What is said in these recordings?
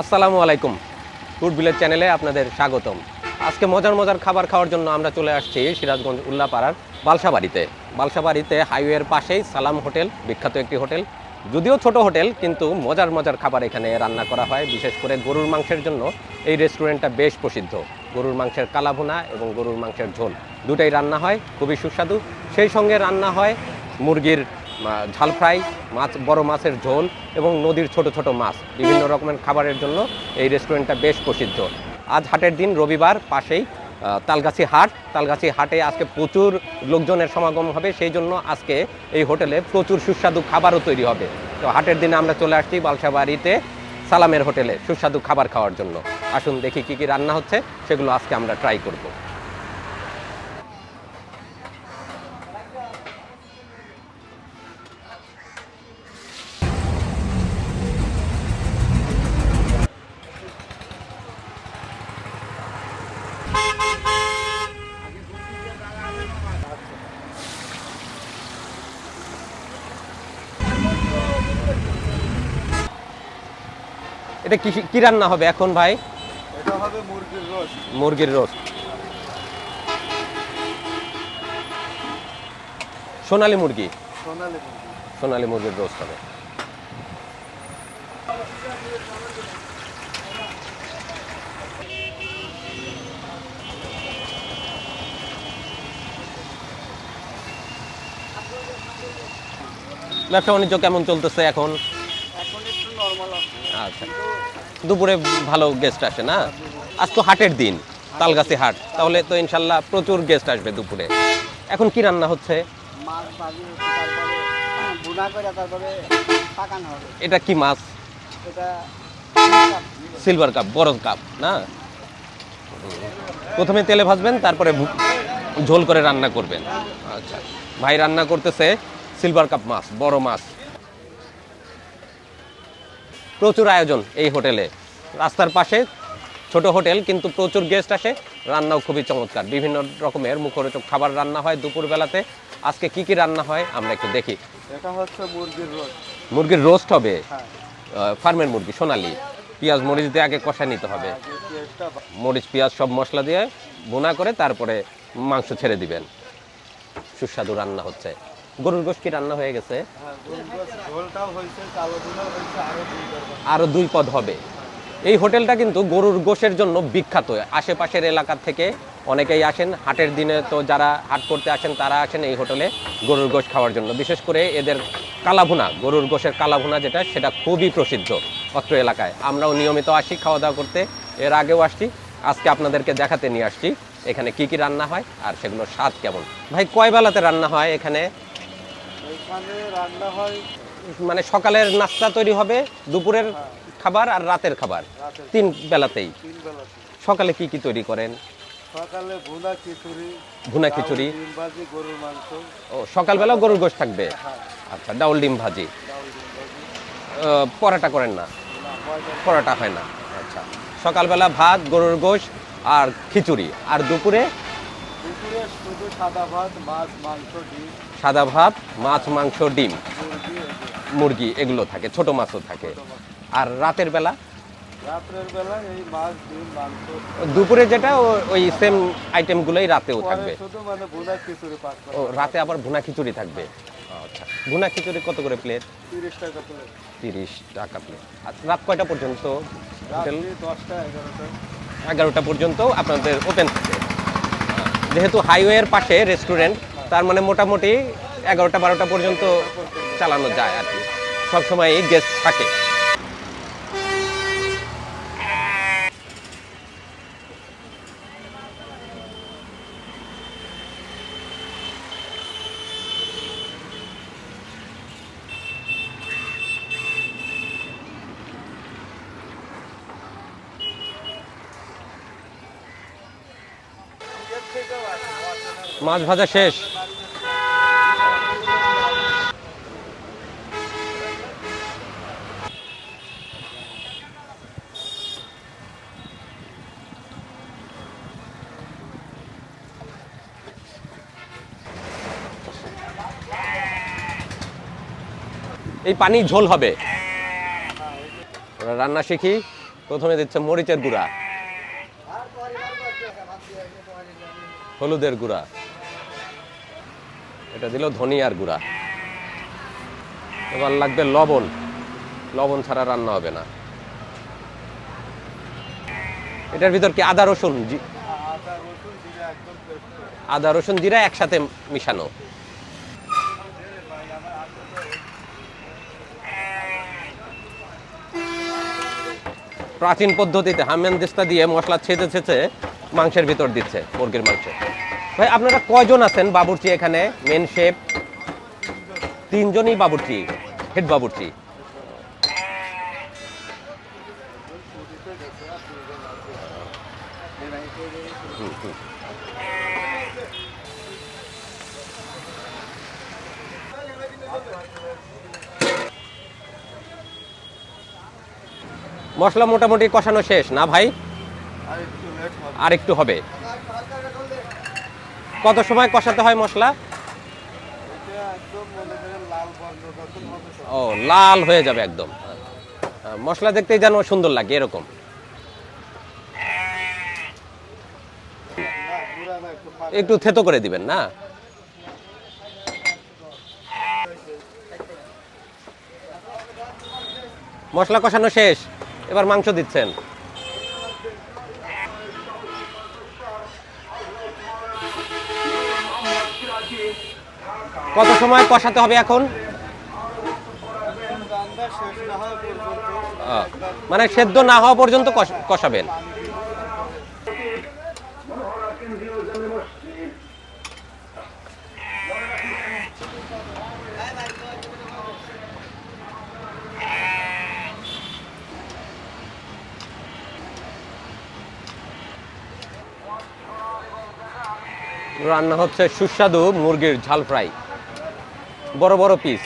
আসসালামু আলাইকুম। Food village চ্যানেলে আপনাদের স্বাগতম। আজকে মজার মজার খাবার খাওয়ার জন্য আমরা চলে আসছি সিরাজগঞ্জ উল্লাপাড়ার বালসাবাড়িতে। বালসাবাড়িতে হাইওয়ের পাশেই সালাম হোটেল, বিখ্যাত একটি হোটেল। যদিও ছোট হোটেল, কিন্তু মজার মজার খাবার এখানে রান্না করা হয়, বিশেষ করে গরুর মাংসের জন্য। এই রেস্টুরেন্টটা বেশ প্রসিদ্ধ। গরুর মাংসের কালাভুনা এবং গরুর মাংসের ঝোল দুটাই রান্না হয়, খুবই সুস্বাদু। সেই সঙ্গে রান্না হয় মুরগির ঝাল ফ্রাই, মাছ, বড় মাছের ঝোল এবং নদীর ছোট ছোট মাছ। বিভিন্ন রকমের খাবারের জন্য এই রেস্টুরেন্টটা বেশ প্রসিদ্ধ। আজ হাটের দিন, রবিবার পাশেই তালগাছি হাট। তালগাছি হাটে আজকে প্রচুর লোকজনের সমাগম হবে, সেই জন্য আজকে এই হোটেলে প্রচুর সুস্বাদু খাবারও তৈরি হবে। তো হাটের দিনে আমরা চলে আসছি বালসাবাড়িতে সালামের হোটেলে সুস্বাদু খাবার খাওয়ার জন্য। আসুন দেখি কি কি রান্না হচ্ছে, সেগুলো আজকে আমরা ট্রাই করব। এটা কি কি রান্না হবে এখন ভাই? এটা হবে মুরগির রোস্ট। মুরগির রোস্ট। সোনালী মুরগি? সোনালি মুরগি। সোনালী মুরগির রোস্ট হবে। ব্যবসা বাণিজ্য কেমন চলতেছে এখন? আচ্ছা দুপুরে ভালো গেস্ট আসে না? আজ তো হাটের দিন তালগাছি হাট। তাহলে তো ইনশাল্লাহ প্রচুর গেস্ট আসবে দুপুরে। এখন কি রান্না হচ্ছে? এটা কি মাছ? সিলভার কাপ বড় কাপ না? প্রথমে তেলে ভাজবেন তারপরে ঝোল করে রান্না করবেন। আচ্ছা। ভাই রান্না করতেছে সিলভার কাপ মাছ বড় মাছ। প্রচুর আয়োজন এই হোটেলে। রাস্তার পাশে ছোট হোটেল কিন্তু প্রচুর গেস্ট আসে। রান্নাও খুবই চমৎকার। বিভিন্ন রকমের মুখরোচক খাবার রান্না হয় দুপুরবেলাতে। আজকে কি কি রান্না হয় আমরা একটু দেখি। এটা হচ্ছে মুরগির রোস্ট। মুরগির রোস্ট হবে? হ্যাঁ। ফার্মের মুরগি সোনালি। পেঁয়াজ মরিচ দিয়ে আগে কষা নিতে হবে। মরিচ পেঁয়াজ সব মশলা দিয়ে বোনা করে তারপরে মাংস ছেড়ে দিবেন। সুস্বাদু রান্না হচ্ছে। গরুর গোশ কি রান্না হয়ে গেছে। হ্যাঁ দুই দুই পদ হবে। এই হোটেলটা কিন্তু গরুর গোশের জন্য বিখ্যাত। আশেপাশের এলাকা থেকে অনেকেই আসেন। হাটের দিনে তো যারা হাট করতে আসেন তারা আসেন এই হোটেলে গরুর গোশ খাওয়ার জন্য। বিশেষ করে এদের কালাভুনা গরুর গোশের কালাভুনা যেটা সেটা খুবই প্রসিদ্ধ অত্র এলাকায়। আমরাও নিয়মিত আসি খাওয়া দাওয়া করতে। এর আগেও আসছি। আজকে আপনাদেরকে দেখাতে নিয়ে আসছি এখানে কি কি রান্না হয় আর সেগুলোর স্বাদ কেমন। ভাই কয় বেলাতে রান্না হয় এখানে? এখানে রান্না হয় মানে সকালের নাস্তা তৈরি হবে দুপুরের খাবার আর রাতের খাবার। তিন বেলাতেই। সকালে কি কি তৈরি করেন? সকালে ভুনা খিচুড়ি ভুনা খিচুড়ি। গরুর মাংস। ও সকালবেলা গরুর গোশ থাকবে? হ্যাঁ। আচ্ছা ডাউল ডিম ভাজি। পরাটা করেন না? না। পরাটা হয় না। আচ্ছা সকালবেলা ভাত গরুর গোশ আর খিচুড়ি। আর দুপুরে? দুপুরে শুধু সাদা ভাত মাছ মাংস ডিম। সাদা ভাত মাছ মাংস ডিম মুরগি এগুলো থাকে ছোট মাছও থাকে। আর রাতের বেলা? দুপুরে যেটা ওই সেম আইটেমগুলোই রাতেও থাকবে। মানে ও রাতে আবার ভুনা খিচুড়ি থাকবে? আচ্ছা ভুনা খিচুড়ি কত করে প্লেট তিরিশ টাকা প্লেট তিরিশ টাকা প্লেট আর রাত কয়টা পর্যন্ত? দশটা এগারোটা। এগারোটা পর্যন্ত আপনাদের ওপেন থাকে। যেহেতু হাইওয়ের পাশে রেস্টুরেন্ট তার মানে মোটামুটি এগারোটা বারোটা পর্যন্ত চালানো যায় আর কি। সবসময় গেস্ট থাকে। মাছ ভাজা শেষ। এই পানি ঝোল হবে। আমরা রান্না শিখি, প্রথমে দিচ্ছে মরিচের গুঁড়া। হলুদের গুঁড়া। এটা দিল ধনিয়ার গুঁড়া। এবার লাগবে লবণ। লবণ ছাড়া রান্না হবে না। এটার ভিতর কি আদা, রসুন? আদা, রসুন, জিরা একসাথে মিশানো। প্রাচীন পদ্ধতিতে হামেনদিস্তা দিয়ে মশলা ছেঁচে ছেঁচে মাংসের ভিতর দিচ্ছে মুরগির মাংস। ভাই, আপনারা কয়জন আছেন বাবুর্চি এখানে? মেন শেফ তিনজনই বাবুর্চি হেড বাবুর্চি। মশলা মোটামুটি কষানো শেষ, না ভাই? আর একটু হবে। কত সময় কষাতে হয় মশলা। ও, লাল হয়ে যাবে একদম মশলা দেখতেই যেন সুন্দর লাগে, এরকম। একটু থেতো করে দিবেন, না মশলা কষানো শেষ এবার মাংস দিচ্ছেন কত সময় কষাতে হবে এখন? মানে সেদ্ধ না হওয়া পর্যন্ত কষ- কষাবেন। রান্না হচ্ছে সুস্বাদু মুরগির ঝাল ফ্রাই। বড় বড় পিস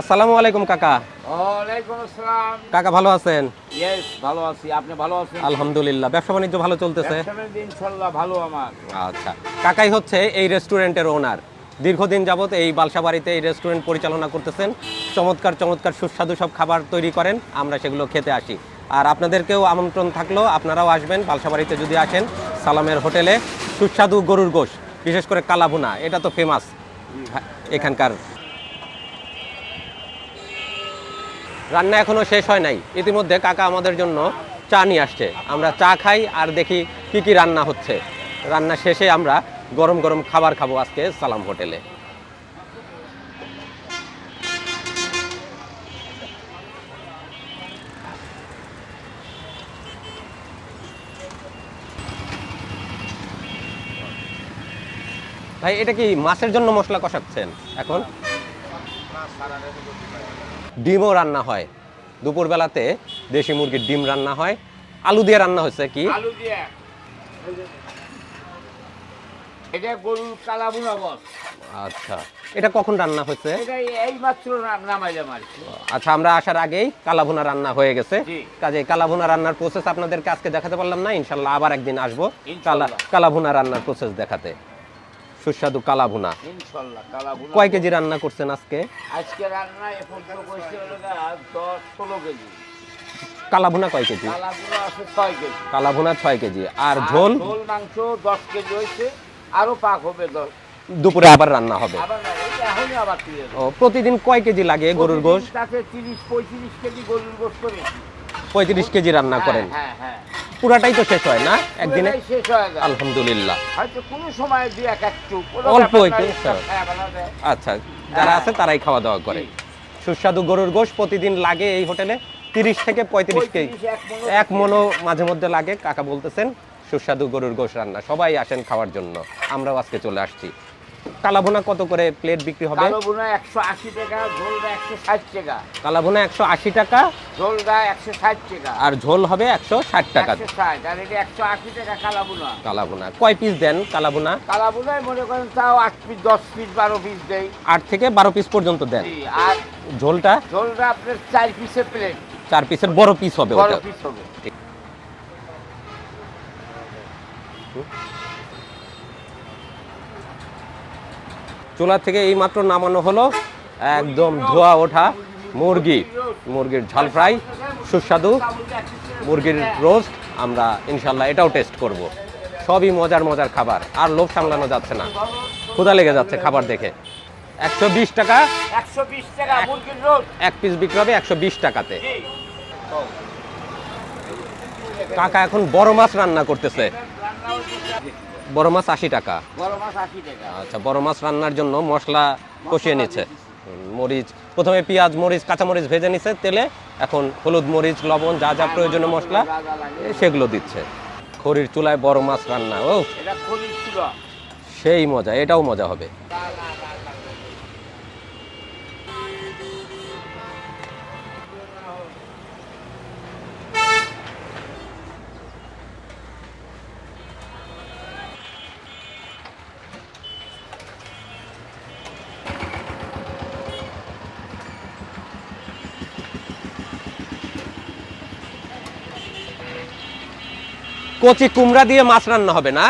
আসসালামু আলাইকুম কাকা। ওয়ালাইকুম আসসালাম। কাকা ভালো আছেন? ইয়েস ভালো আছি। আপনি ভালো আছেন? আলহামদুলিল্লাহ। ব্যবসা বাণিজ্য ভালো চলতেছে? ভালো আমার। আচ্ছা। কাকাই হচ্ছে এই রেস্টুরেন্টের ওনার দীর্ঘদিন যাবত এই বালসা বাড়িতে এই রেস্টুরেন্ট পরিচালনা করতেছেন। চমৎকার চমৎকার সুস্বাদু সব খাবার তৈরি করেন, আমরা সেগুলো খেতে আসি। আর আপনাদেরকেও আমন্ত্রণ থাকল, আপনারাও আসবেন বালসা বাড়িতে যদি আসেন, সালামের হোটেলে সুস্বাদু গরুর গোশ, বিশেষ করে কালাভুনা, এটা তো ফেমাস এখানকার। রান্না এখনও শেষ হয় নাই, ইতিমধ্যে কাকা আমাদের জন্য চা নিয়ে আসছে, আমরা চা খাই আর দেখি কি কি রান্না হচ্ছে। রান্না শেষে আমরা গরম গরম খাবার খাব আজকে সালাম হোটেলে। ভাই এটা কি মাছের জন্য মশলা কষাচ্ছেন এখন? ডিমও রান্না হয়। দুপুরবেলাতে দেশি মুরগির ডিম রান্না হয়। আলু দিয়ে রান্না হয়েছে কি? আলু দিয়ে। এটা গরুর কালা বুনা আচ্ছা। এটা কখন রান্না হয়েছে নামাইলাম আর আচ্ছা আমরা আসার আগেই কালাভুনা রান্না হয়ে গেছে। কাজে কালাভুনা রান্নার প্রসেস আপনাদেরকে আজকে দেখাতে পারলাম না ইনশাল্লাহ আবার একদিন আসব। কালা রান্নার প্রসেস দেখাতে। সুস্বাদু কালাভুনা। ইনশাল্লাহ কালা বুনা কয় কেজি রান্না করছেন আজকে? আজকে রান্না কইছে হলো ষোলো কেজি। কালাভুনা কয় কেজি? আছে কালাভুনা কেজি। আর ঝোল? ঝোল মাংস দশ কেজি হয়েছে আরও পাক হবে দশ। দুপুরে আবার রান্না হবে। ও প্রতিদিন কয় কেজি লাগে গরুর গোশ? পঁয়ত্রিশ কেজি গরুর গোশ পঁয়ত্রিশ কেজি রান্না করেন। হ্যাঁ হ্যাঁ। পুরাটাই তো শেষ হয় না একদিনে? শেষ হয়ে আলহামদুলিল্লাহ। হয়তো কোনো সময় দুই এক একটু অল্প ব্যাপার একটু। আচ্ছা যারা হ্যাঁ। আছে। তারাই খাওয়া দাওয়া করে। সুস্বাদু গরুর গোশ প্রতিদিন লাগে এই হোটেলে। তিরিশ থেকে পঁয়ত্রিশ কেজি। এক মনও মাঝে মধ্যে লাগে। কাকা বলতেছেন সুস্বাদু গরুর গোশ রান্না। সবাই আসেন খাওয়ার জন্য। আমরাও আজকে চলে আসছি। কালাভুনা কত করে প্লেট বিক্রি হবে? কালো বোনা একশো আশি টাকা ঝোলটা একশো ষাট টাকা। কালাভুনা একশো আশি টাকা ঝোলটা একশো ষাট টাকা। আর ঝোল হবে একশো ষাট টাকা। ষাট আর এটা একশো আশি টাকা কালা বোনা কালাভুনা কয় পিস দেন কালাভুনা? কালা বোনায় মনে করেন তাও আট পিস দশ পিস বারো পিস দেই। আট থেকে বারো পিস পর্যন্ত দেন। আর ঝোলটা? ঝোলটা আপনার চার পিসের প্লেট চার পিসের বড় পিস হবে বড় পিস হবে। চুলা থেকে এই মাত্র নামানো হলো। একদম ধোয়া ওঠা মুরগি। মুরগির ঝাল ফ্রাই সুস্বাদু মুরগির রোস্ট। আমরা ইনশাল্লাহ এটাও টেস্ট করব। সবই মজার মজার খাবার। আর লোভ সামলানো যাচ্ছে না। ক্ষুধা লেগে যাচ্ছে খাবার দেখে। একশো বিশ টাকা। এক পিস বিক্রি হবে একশো বিশ টাকাতে। কাকা এখন বড় মাছ রান্না করতেছে। বড় মাছ আশি টাকা। বড় মাছ আশি টাকা। আচ্ছা বড় মাছ রান্নার জন্য মশলা কষিয়ে নিচ্ছে। মরিচ প্রথমে পেঁয়াজ মরিচ কাঁচামরিচ ভেজে নিচ্ছে তেলে এখন হলুদ মরিচ লবণ যা যা প্রয়োজনীয় মশলা সেগুলো দিচ্ছে। খড়ির চুলায় বড় মাছ রান্না ও সেই মজা এটাও মজা হবে। কচি কুমড়া দিয়ে মাছ রান্না হবে না?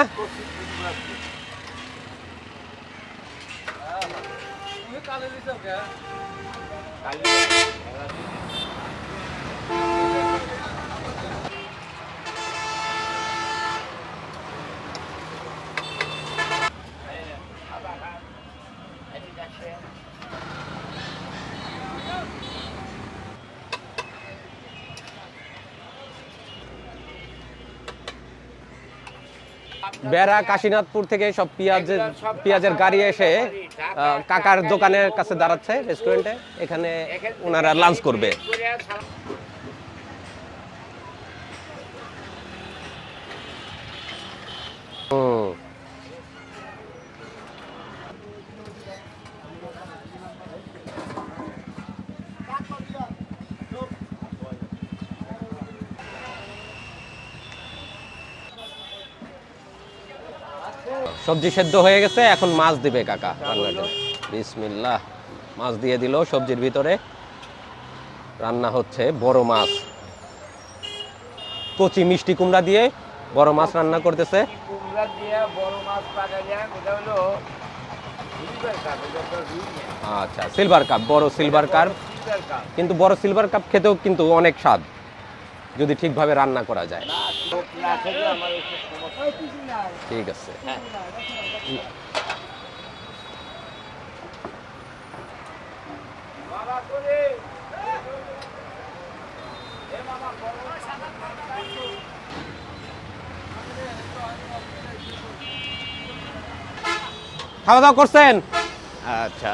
বেড়া কাশীনাথপুর থেকে সব পেঁয়াজের পেঁয়াজের গাড়ি এসে কাকার দোকানের কাছে দাঁড়াচ্ছে রেস্টুরেন্টে এখানে ওনারা লাঞ্চ করবে। সবজি সেদ্ধ হয়ে গেছে এখন মাছ দিবে কাকা রান্নার বিসমিল্লাহ মাছ দিয়ে দিল সবজির ভিতরে। রান্না হচ্ছে বড় মাছ। কচি মিষ্টি কুমড়া দিয়ে বড় মাছ রান্না করতেছে। আচ্ছা সিলভার কাপ বড় সিলভার কাপ কিন্তু বড় সিলভার কাপ খেতেও কিন্তু অনেক স্বাদ যদি ঠিকভাবে রান্না করা যায়। ঠিক আছে। খাওয়া দাওয়া করছেন? আচ্ছা।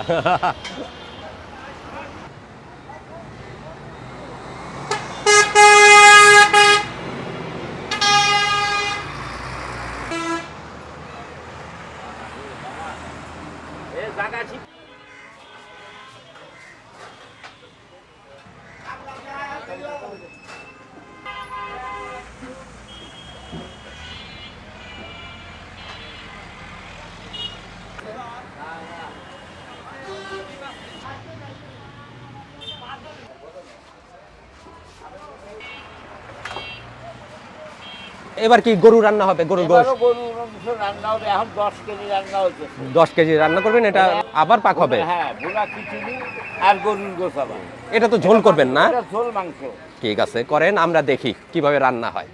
এবার কি গরু রান্না হবে? গরু গোশ? রান্না হবে এখন দশ কেজি রান্না হচ্ছে দশ কেজি রান্না করবেন এটা আবার পাক হবে? হ্যাঁ খিচুড়ি আর গরুর গোসাবা এটা তো ঝোল করবেন না? ঝোল মাংস। ঠিক আছে করেন আমরা দেখি কীভাবে রান্না হয়।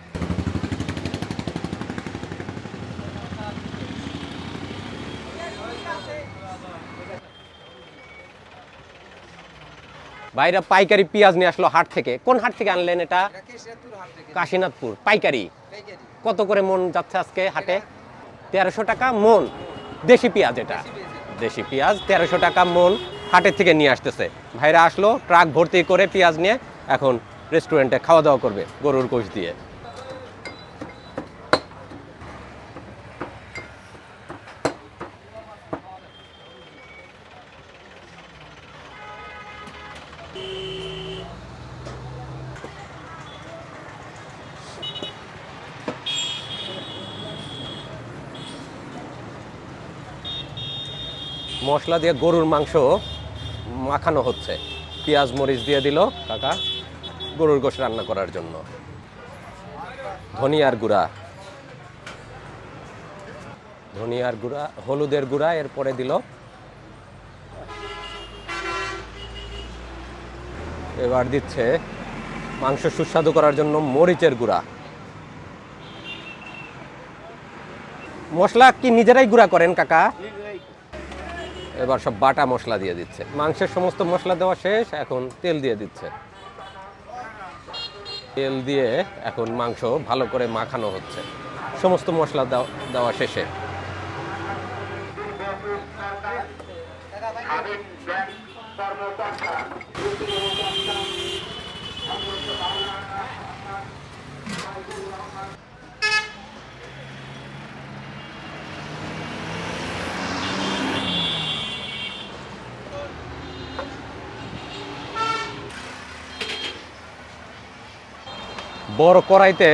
বাইরে পাইকারি পেঁয়াজ নিয়ে আসলো হাট থেকে। কোন হাট থেকে আনলেন এটা? কাশীনাথপুর, পাইকারি। কত করে মন যাচ্ছে আজকে হাটে? তেরোশো টাকা মন। দেশি পেঁয়াজ এটা। দেশি পেঁয়াজ, তেরোশো টাকা মন হাটের থেকে নিয়ে আসতেছে। ভাইরা আসলো, ট্রাক ভর্তি করে পেঁয়াজ নিয়ে এখন রেস্টুরেন্টে খাওয়া দাওয়া করবে গরুর কোষ দিয়ে। মশলা দিয়ে গরুর মাংস মাখানো হচ্ছে। পেঁয়াজ, মরিচ দিয়ে দিল কাকা গরুর গোশ রান্না করার জন্য। ধনিয়ার গুঁড়া। ধনিয়ার গুঁড়া, হলুদের গুঁড়া, এরপরে দিল। এবার দিচ্ছে মাংস সুস্বাদু করার জন্য মরিচের গুঁড়া। মশলা কি নিজেরাই গুঁড়া করেন কাকা? এবার সব বাটা মশলা দিয়ে দিচ্ছে। মাংসের সমস্ত মশলা দেওয়া শেষ, এখন তেল দিয়ে দিচ্ছে। তেল দিয়ে এখন মাংস ভালো করে মাখানো হচ্ছে। সমস্ত মশলা দেওয়া- শেষে। বড় কড়াইতে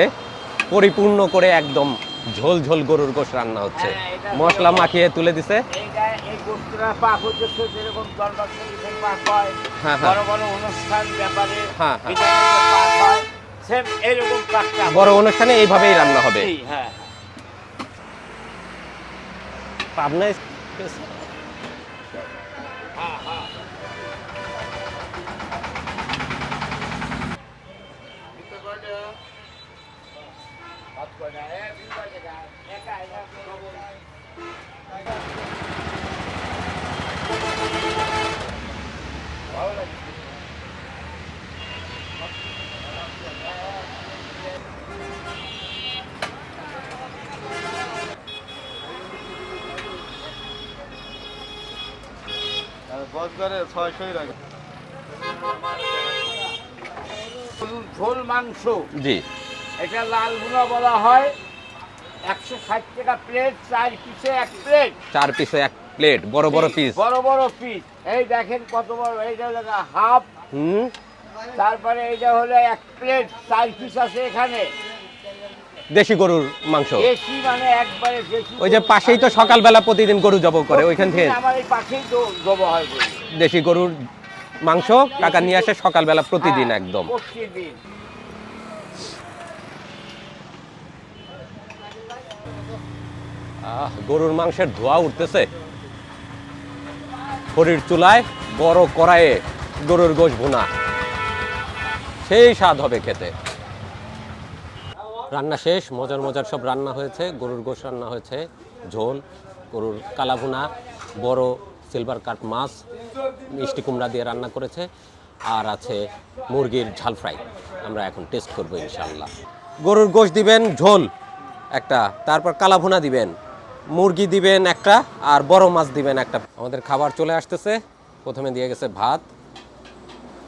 পরিপূর্ণ করে একদম ঝোল ঝোল গরুর গোশ রান্না হচ্ছে। হ্যাঁ, মশলা মাখিয়ে তুলে দিছে। এইটা এই গোস্তরা পাক হচ্ছে যেরকম বজগারে ছয়শই গরুর ঝোল মাংস জি। এটা লাল গুঁড়া বলা হয়। একশো ষাট টাকা প্লেট চার পিসে এক প্লেট চার পিসে এক প্লেট বড় বড় পিস বড় বড় পিস এই দেখেন কত বড় এইটা হলো হাফ হুম। তারপরে এইটা হলো এক প্লেট চার পিস আছে এখানে। দেশি গরুর মাংস। দেশি মানে একবারে দেশি ওই যে পাশেই তো সকালবেলা প্রতিদিন গরু জব করে ওইখান থেকে। আমার এই পাশেই তো জব হয় দেশি গরুর মাংস কাকা নিয়ে আসে সকালবেলা প্রতিদিন একদম। প্রতিদিন। আহ, গরুর মাংসের ধোয়া উঠতেছে। খড়ির চুলায় বড় কড়াইয়ে গরুর গোশ ভুনা। সেই স্বাদ হবে খেতে। রান্না শেষ, মজার মজার সব রান্না হয়েছে, গরুর গোশ রান্না হয়েছে, ঝোল, গরুর কালাভুনা বড় সিলভার কাট মাছ, মিষ্টি কুমড়া দিয়ে রান্না করেছে, আর আছে মুরগির ঝাল ফ্রাই। আমরা এখন টেস্ট করব ইনশাল্লাহ গরুর গোশ দিবেন, ঝোল, একটা, তারপর কালাভুনা দিবেন। মুরগি দিবেন একটা আর বড় মাছ দিবেন একটা। আমাদের খাবার চলে আসতেছে। প্রথমে দিয়ে গেছে ভাত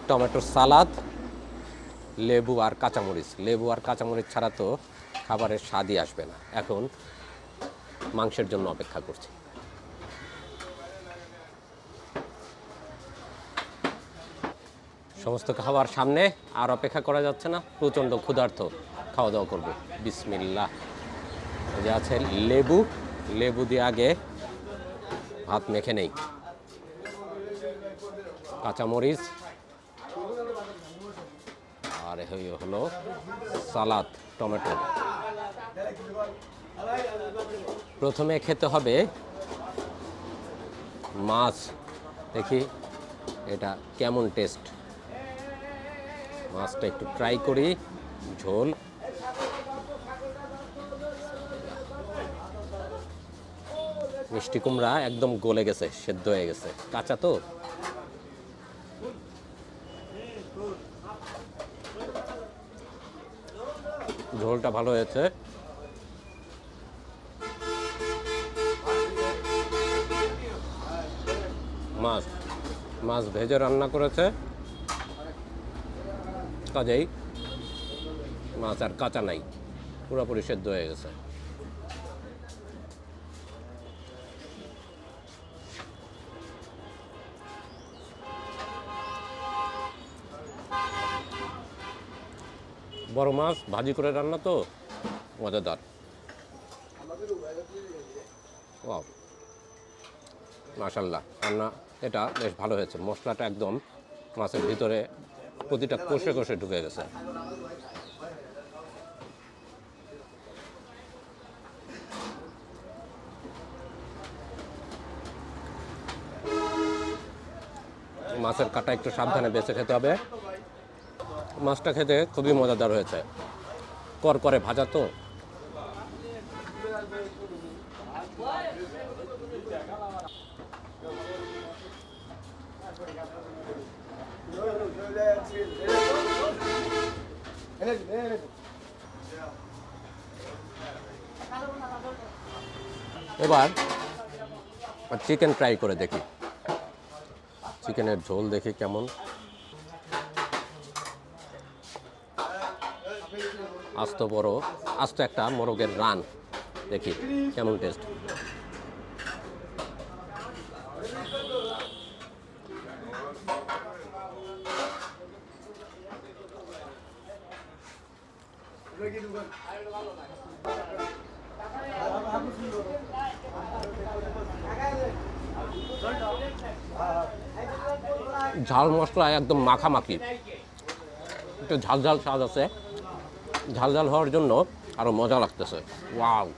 টমেটোর সালাদ, লেবু আর কাঁচামরিচ। লেবু আর কাঁচামরিচ ছাড়া তো খাবারের স্বাদই আসবে না। এখন মাংসের জন্য অপেক্ষা করছি। সমস্ত খাবার সামনে আর অপেক্ষা করা যাচ্ছে না। প্রচণ্ড ক্ষুধার্ত। খাওয়া দাওয়া করব। বিসমিল্লাহ। এই যে আছে লেবু। লেবু দিয়ে আগে ভাত মেখে নেই। কাঁচামরিচ আর হলো সালাদ, টমেটো। প্রথমে খেতে হবে মাছ। দেখি এটা কেমন টেস্ট। মাছটা একটু ট্রাই করি, ঝোল। মিষ্টি কুমড়া একদম গলে গেছে, সেদ্ধ হয়ে গেছে। কাঁচা তো? ঝোলটা ভালো হয়েছে। মাছ মাছ ভেজে রান্না করেছে। কাজেই মাছ আর কাঁচা নাই, পুরোপুরি সেদ্ধ হয়ে গেছে। বড় মাছ, ভাজি করে রান্না তো, মজাদার। ও মাশাল্লাহ, রান্না এটা বেশ ভালো হয়েছে। মশলাটা একদম মাছের ভিতরে প্রতিটা কষে কষে ঢুকে গেছে। মাছের কাটা একটু সাবধানে বেছে খেতে হবে। মাছটা খেতে খুবই মজাদার হয়েছে। কর করে ভাজা তো। এবার চিকেন ট্রাই করে দেখি। চিকেনের ঝোল দেখি কেমন। আস্ত বড়, আস্ত একটা মোরগের রান। দেখি, কেমন টেস্ট? ঝাল মশলা একদম মাখামাখি। একটু ঝাল ঝাল স্বাদ আছে। ঝাল ঝাল হওয়ার জন্য আরও মজা লাগতেছে। ওয়াও।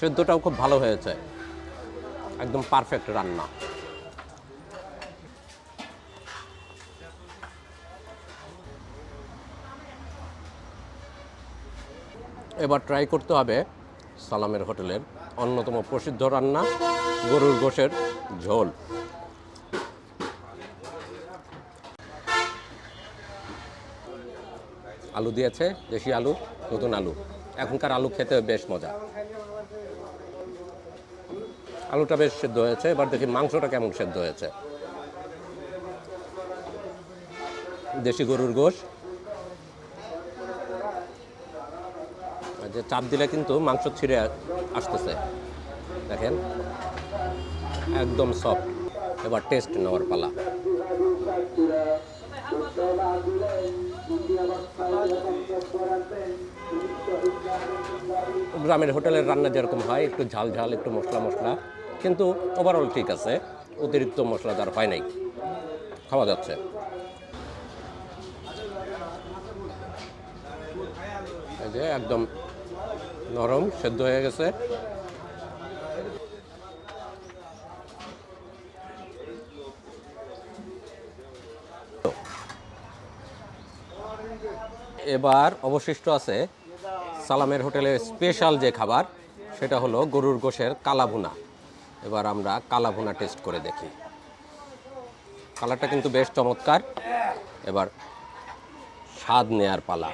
সেদ্ধটাও খুব ভালো হয়েছে। একদম পারফেক্ট রান্না। এবার ট্রাই করতে হবে সালামের হোটেলের অন্যতম প্রসিদ্ধ রান্না, গরুর গোশের ঝোল। আলু দিয়েছে, দেশি আলু, নতুন আলু। এখনকার আলু খেতে বেশ মজা। আলুটা বেশ সেদ্ধ হয়েছে, এবার দেখি মাংসটা কেমন সেদ্ধ হয়েছে। দেশি গরুর গোশ। যে চাপ দিলে কিন্তু মাংস ছিঁড়ে আসতেছে। দেখেন, একদম সফট এবার টেস্ট নেওয়ার পালা। গ্রামের হোটেলের রান্না যেরকম হয়, একটু ঝাল ঝাল, একটু মশলা মশলা। কিন্তু ওভারঅল ঠিক আছে, অতিরিক্ত মশলা মশলাদার হয় নাই। খাওয়া যাচ্ছে। যে একদম নরম, সেদ্ধ হয়ে গেছে। এবার অবশিষ্ট আছে সালামের হোটেলের স্পেশাল যে খাবার, সেটা হলো গরুর গোশের কালাভুনা। এবার আমরা কালাভুনা টেস্ট করে দেখি। কালারটা কিন্তু বেশ চমৎকার। এবার স্বাদ নেয়ার পালা।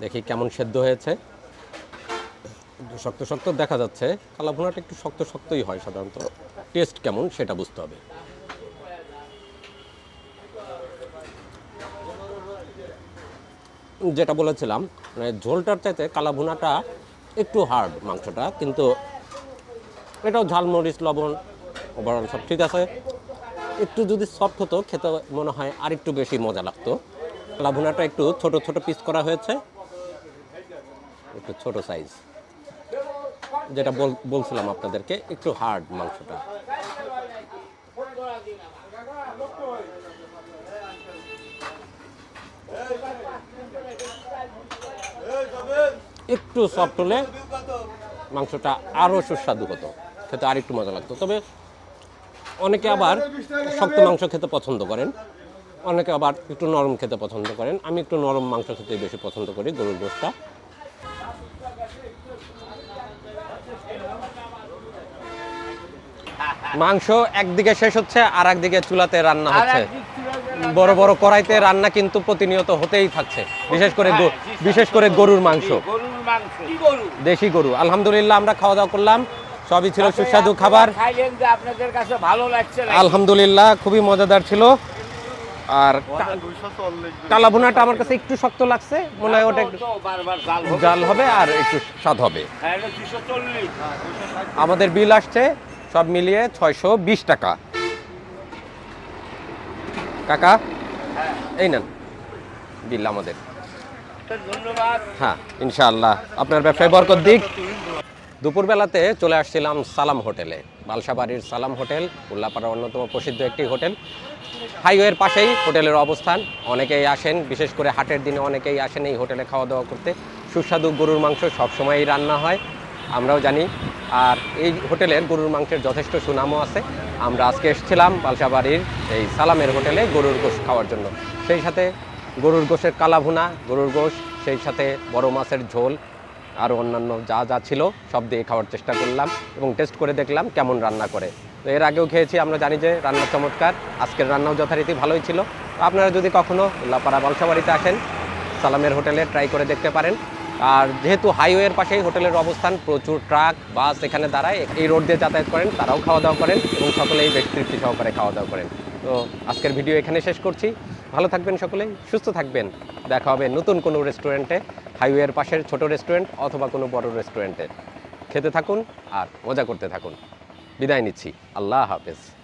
দেখি কেমন সেদ্ধ হয়েছে। শক্ত শক্ত দেখা যাচ্ছে। কালাভুনাটা একটু শক্ত শক্তই হয় সাধারণত। টেস্ট কেমন সেটা বুঝতে হবে। যেটা বলেছিলাম মানে ঝোলটার চাইতে কালাভুনাটা একটু হার্ড মাংসটা, কিন্তু এটাও ঝালমরিচ লবণ ওভারঅল সব ঠিক আছে। একটু যদি সফট হতো, খেতে মনে হয় আর একটু বেশি মজা লাগতো। কালাভুনাটা একটু ছোট ছোট পিস করা হয়েছে। একটু ছোট সাইজ যেটা বলছিলাম আপনাদেরকে, একটু হার্ড মাংসটা। একটু সফট হলে মাংসটা আরও সুস্বাদু হতো। খেতে আর একটু মজা লাগতো। তবে অনেকে আবার শক্ত মাংস খেতে পছন্দ করেন। অনেকে আবার একটু নরম খেতে পছন্দ করেন। আমি একটু নরম মাংস খেতে বেশি পছন্দ করি, গরুর গোশটা। মাংস একদিকে শেষ হচ্ছে আর একদিকে চুলাতে রান্না হচ্ছে। বড় বড় কড়াইতে রান্না কিন্তু প্রতিনিয়ত হতেই থাকছে। বিশেষ করে বিশেষ করে গরুর মাংস। গরুর মাংস। কি গরু? দেশি গরু। আলহামদুলিল্লাহ আমরা খাওয়া দাওয়া করলাম। সবই ছিল সুস্বাদু খাবার। আপনাদের কাছে ভালো লাগছে আলহামদুলিল্লাহ খুবই মজাদার ছিল। আর কালাভুনাটা আমার কাছে একটু শক্ত লাগছে। মনে হয় ওটা একটু জাল হবে। আর একটু স্বাদ হবে। হ্যাঁ আমাদের বিল আসছে সব মিলিয়ে ছয়শো বিশ টাকা। কাকা, এই নেন। বিল আমাদের। হ্যাঁ ইনশাআল্লাহ। আপনার ব্যবসায় বরকত দিক। দুপুরবেলাতে চলে আসছিলাম সালাম হোটেলে, বালসাবাড়ির সালাম হোটেল উল্লাপাড়ার অন্যতম প্রসিদ্ধ একটি হোটেল। হাইওয়ের পাশেই হোটেলের অবস্থান, অনেকেই আসেন, বিশেষ করে হাটের দিনে অনেকেই আসেন এই হোটেলে খাওয়া দাওয়া করতে। সুস্বাদু গরুর মাংস সবসময়ই রান্না হয়। আমরাও জানি। আর এই হোটেলের গরুর মাংসের যথেষ্ট সুনামও আছে। আমরা আজকে এসেছিলাম বালসাবাড়ির এই সালামের হোটেলে গরুর গোশ খাওয়ার জন্য। সেই সাথে গরুর গোশের কালাভুনা, গরুর গোশ, সেই সাথে বড় মাছের ঝোল, আরও অন্যান্য যা যা ছিল সব দিয়ে খাওয়ার চেষ্টা করলাম এবং টেস্ট করে দেখলাম কেমন রান্না করে। তো এর আগেও খেয়েছি, আমরা জানি যে রান্না চমৎকার, আজকের রান্নাও যথারীতি ভালোই ছিল। আপনারা যদি কখনও উল্লাপাড়া বালসাবাড়িতে আসেন, সালামের হোটেলে ট্রাই করে দেখতে পারেন। আর যেহেতু হাইওয়ের পাশেই হোটেলের অবস্থান, প্রচুর ট্রাক, বাস এখানে দাঁড়ায়। এই রোড দিয়ে যাতায়াত করেন, তারাও খাওয়া দাওয়া করেন এবং সকলেই তৃপ্তি সহকারে খাওয়া দাওয়া করেন। তো আজকের ভিডিও এখানে শেষ করছি। ভালো থাকবেন সকলেই সুস্থ থাকবেন। দেখা হবে নতুন কোনো রেস্টুরেন্টে, হাইওয়ের পাশের ছোট রেস্টুরেন্ট অথবা কোনো বড় রেস্টুরেন্টে। খেতে থাকুন আর মজা করতে থাকুন। বিদায় নিচ্ছি। আল্লাহ হাফেজ।